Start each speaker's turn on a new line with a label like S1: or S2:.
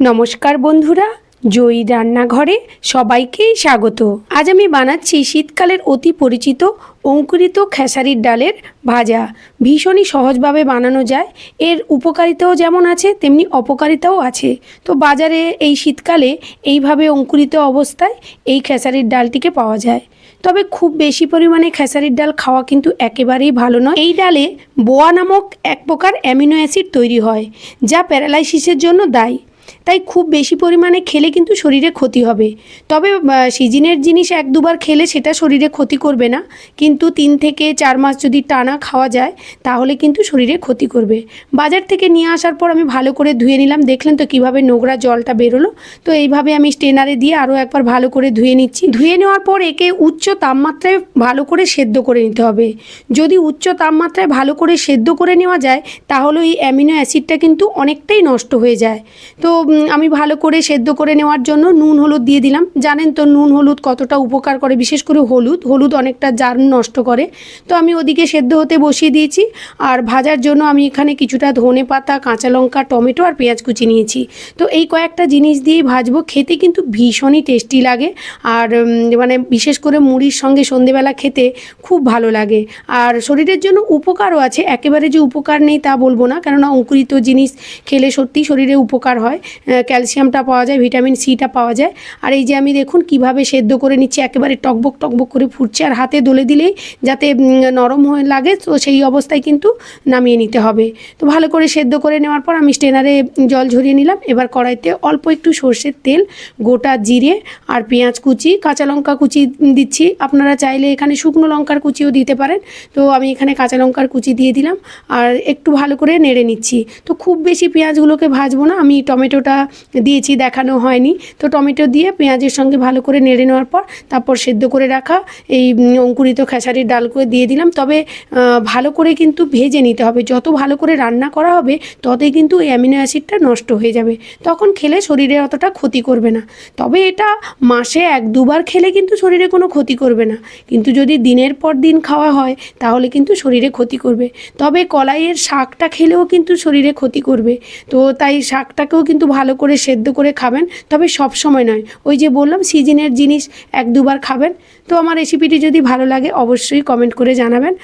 S1: নমস্কার বন্ধুরা, জয়ী রান্নাঘরে সবাইকেই স্বাগত। আজ আমি বানাচ্ছি শীতকালের অতি পরিচিত অঙ্কুরিত খেসারির ডালের ভাজা। ভীষণই সহজভাবে বানানো যায়। এর উপকারিতাও যেমন আছে, তেমনি অপকারিতাও আছে। তো বাজারে এই শীতকালে এইভাবে অঙ্কুরিত অবস্থায় এই খেসারির ডালটিকে পাওয়া যায়। তবে খুব বেশি পরিমাণে খেসারির ডাল খাওয়া কিন্তু একেবারেই ভালো নয়। এই ডালে বোয়া নামক এক প্রকার অ্যামিনো অ্যাসিড তৈরি হয়, যা প্যারালাইসিসের জন্য দায়ী। তাই খুব বেশি পরিমাণে খেলে কিন্তু শরীরে ক্ষতি হবে। তবে সিজনের জিনিস এক দুবার খেলে সেটা শরীরে ক্ষতি করবে না। কিন্তু তিন থেকে চার মাস যদি টানা খাওয়া যায়, তাহলে কিন্তু শরীরে ক্ষতি করবে। বাজার থেকে নিয়ে আসার পর আমি ভালো করে ধুয়ে নিলাম। দেখলেন তো কীভাবে নোংরা জলটা বেরোলো। তো এইভাবে আমি স্টেনারে দিয়ে আরও একবার ভালো করে ধুয়ে নিচ্ছি। ধুয়ে নেওয়ার পর একে উচ্চ তাপমাত্রায় ভালো করে সেদ্ধ করে নিতে হবে। যদি উচ্চ তাপমাত্রায় ভালো করে সেদ্ধ করে নেওয়া যায়, তাহলে এই অ্যামিনো অ্যাসিডটা কিন্তু অনেকটাই নষ্ট হয়ে যায়। তো আমি ভালো করে সেদ্ধ করে নেওয়ার জন্য নুন, হলুদ দিয়ে দিলাম। জানেন তো নুন, হলুদ কতটা উপকার করে, বিশেষ করে হলুদ। হলুদ অনেকটা জার্ম নষ্ট করে। তো আমি ওদিকে সেদ্ধ হতে বসিয়ে দিয়েছি। আর ভাজার জন্য আমি এখানে কিছুটা ধনে পাতা, কাঁচা লঙ্কা, টমেটো আর পেঁয়াজ কুচি নিয়েছি। তো এই কয়েকটা জিনিস দিয়েই ভাজবো। খেতে কিন্তু ভীষণই টেস্টি লাগে। আর মানে বিশেষ করে মুড়ির সঙ্গে সন্ধেবেলা খেতে খুব ভালো লাগে। আর শরীরের জন্য উপকারও আছে। একেবারে যে উপকার নেই তা বলব না। কেননা অঙ্কুরিত জিনিস খেলে সত্যি শরীরে উপকার হয়। ক্যালসিয়ামটা পাওয়া যায়, ভিটামিন সিটা পাওয়া যায়। আর এই যে আমি দেখুন কীভাবে সেদ্ধ করে নিচ্ছি, একেবারে টকবক টকবক করে ফুটছে, আর হাতে দলে দিলেই যাতে নরম হয়ে লাগে, তো সেই অবস্থায় কিন্তু নামিয়ে নিতে হবে। তো ভালো করে সেদ্ধ করে নেওয়ার পর আমি স্টেনারে জল ঝরিয়ে নিলাম। এবার কড়াইতে অল্প একটু সর্ষের তেল, গোটা জিরে আর পেঁয়াজ কুচি, কাঁচা লঙ্কা কুচি দিচ্ছি। আপনারা চাইলে এখানে শুকনো লঙ্কার কুচিও দিতে পারেন। তো আমি এখানে কাঁচা লঙ্কার কুচি দিয়ে দিলাম, আর একটু ভালো করে নেড়ে নিচ্ছি। তো খুব বেশি পেঁয়াজগুলোকে ভাজবো না, আমি টমেটোটা দিয়েছি, দেখানো হয়নি। তো টমেটো দিয়ে পেঁয়াজের সঙ্গে ভালো করে নেড়ে নেওয়ার পর তারপর সেদ্ধ করে রাখা এই অঙ্কুরিত খেসারির ডাল করে দিয়ে দিলাম। তবে ভালো করে কিন্তু ভেজে নিতে হবে। যত ভালো করে রান্না করা হবে, ততই কিন্তু এই অ্যামিনো অ্যাসিডটা নষ্ট হয়ে যাবে। তখন খেলে শরীরে অতটা ক্ষতি করবে না। তবে এটা মাসে এক, দুবার খেলে কিন্তু শরীরে কোনো ক্ষতি করবে না। কিন্তু যদি দিনের পর দিন খাওয়া হয়, তাহলে কিন্তু শরীরে ক্ষতি করবে। তবে কলাইয়ের শাকটা খেলেও কিন্তু শরীরে ক্ষতি করবে। তো তাই শাকটাকেও কিন্তু ভালো করে সেদ্ধ করে খাবেন, তবে সব সময় নয়। ওই যে বললাম, সিজনের জিনিস এক দুবার খাবেন। তো আমার রেসিপিটি যদি ভালো লাগে, অবশ্যই কমেন্ট করে জানাবেন।